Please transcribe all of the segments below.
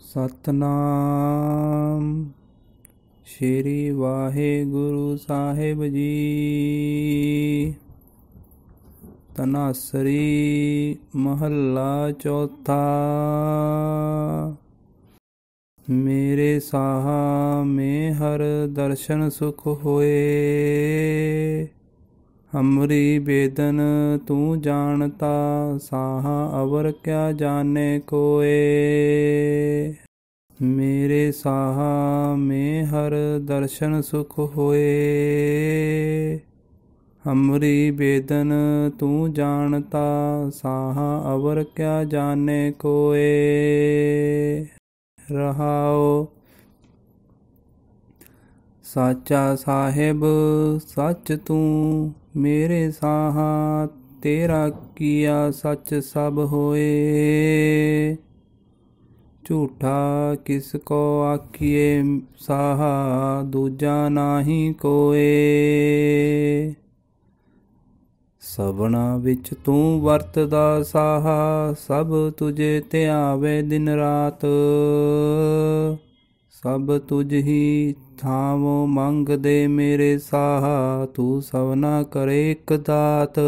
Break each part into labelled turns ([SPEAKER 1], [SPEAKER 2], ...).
[SPEAKER 1] ਸਤਨਾਮ। ਸ਼੍ਰੀ ਵਾਹਿਗੁਰੂ ਸਾਹਿਬ ਜੀ। ਤਨਾਸਰੀ ਮਹੱਲਾ ਚੌਥਾ। ਮੇਰੇ ਸਾਹਾ ਮੇ ਹਰ ਦਰਸ਼ਨ ਸੁਖ ਹੋਏ। ਹਮਰੀ ਬੇਦਨ ਤੂੰ ਜਾਣਤਾ, ਸਾਹਾ ਅਵਰ ਕਿਆ ਜਾਣੇ ਕੋਏ? ਮੇਰੇ ਸਾਹਾ ਮੇ ਹਰ ਦਰਸ਼ਨ ਸੁਖ ਹੋਏ। ਹਮਰੀ ਬੇਦਨ ਤੂੰ ਜਾਣਤਾ, ਸਾਹਾ ਅਵਰ ਕਿਆ ਜਾਣੇ ਕੋਏ? ਰਹਾਓ ਸਾਚਾ ਸਾਹਿਬ, ਸੱਚ ਤੂੰ ਮੇਰੇ ਸਾਹਾ, ਤੇਰਾ ਕੀਆ ਸੱਚ ਸਭ ਹੋਏ। ਝੂਠਾ ਕਿਸ ਕੋ ਆਖੀਏ, ਸਾਹਾ ਦੂਜਾ ਨਾਹੀ ਕੋਏ। ਸਭਨਾ ਵਿੱਚ ਤੂੰ ਵਰਤਦਾ ਸਾਹਾ, ਸਭ ਤੁਝੇ ਧਿਆਵੇ ਦਿਨ ਰਾਤ। ਸਭ ਤੁਝ ਹੀ ਥਾਵੋ ਮੰਗਦੇ ਮੇਰੇ ਸਾਹਾ, ਤੂੰ ਸਭਨਾ ਕਰੇ ਇੱਕ ਦਾਤ।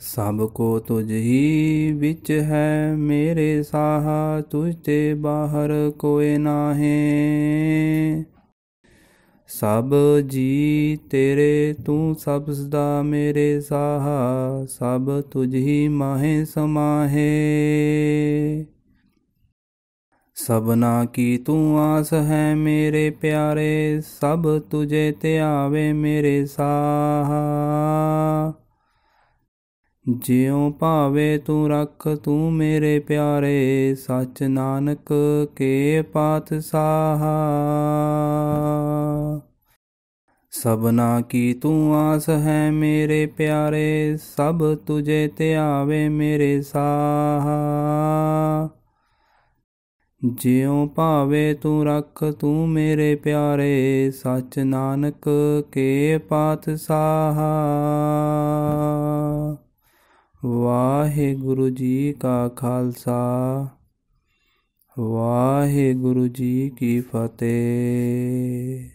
[SPEAKER 1] ਸਭ ਕੋ ਤੁਝ ਹੀ ਵਿੱਚ ਹੈ ਮੇਰੇ ਸਾਹਾ, ਤੁਝ ਤੇ ਬਾਹਰ ਕੋਏ ਨਾਹੇ। ਸਭ ਜੀ ਤੇਰੇ, ਤੂੰ ਸਭ ਸਦਾ ਮੇਰੇ ਸਾਹਾ, ਸਭ ਤੁਝ ਹੀ ਮਾਹੇ ਸਮਾਹੇ। ਸਭਨਾ ਕੀ ਤੂੰ ਆਸ ਹੈ ਮੇਰੇ ਪਿਆਰੇ ਸਭ ਤੁਝੇ ਧਿਆਵੇ ਮੇਰੇ ਸਾਹਾ ਜਿਉ ਭਾਵੇ ਤੂੰ ਰੱਖ ਤੂੰ ਮੇਰੇ ਪਿਆਰੇ ਸਚ ਨਾਨਕ ਕੇ ਪਾਤਸ਼ਾਹ ਸਭਨਾ ਕੀ ਤੂੰ ਆਸ ਹੈ ਮੇਰੇ ਪਿਆਰੇ ਸਭ ਤੁਝੇ ਧਿਆਵੇ ਮੇਰੇ ਸਾਹਾ ਜਿਉ ਭਾਵੇ ਤੂੰ ਰੱਖ ਤੂੰ ਮੇਰੇ ਪਿਆਰੇ, ਸਚ ਨਾਨਕ ਕੇ ਪਾਤਸ਼ਾਹ। ਵਾਹਿਗੁਰੂ ਜੀ ਕਾ ਖਾਲਸਾ, ਵਾਹਿਗੁਰੂ ਜੀ ਕੀ ਫਤਿਹ।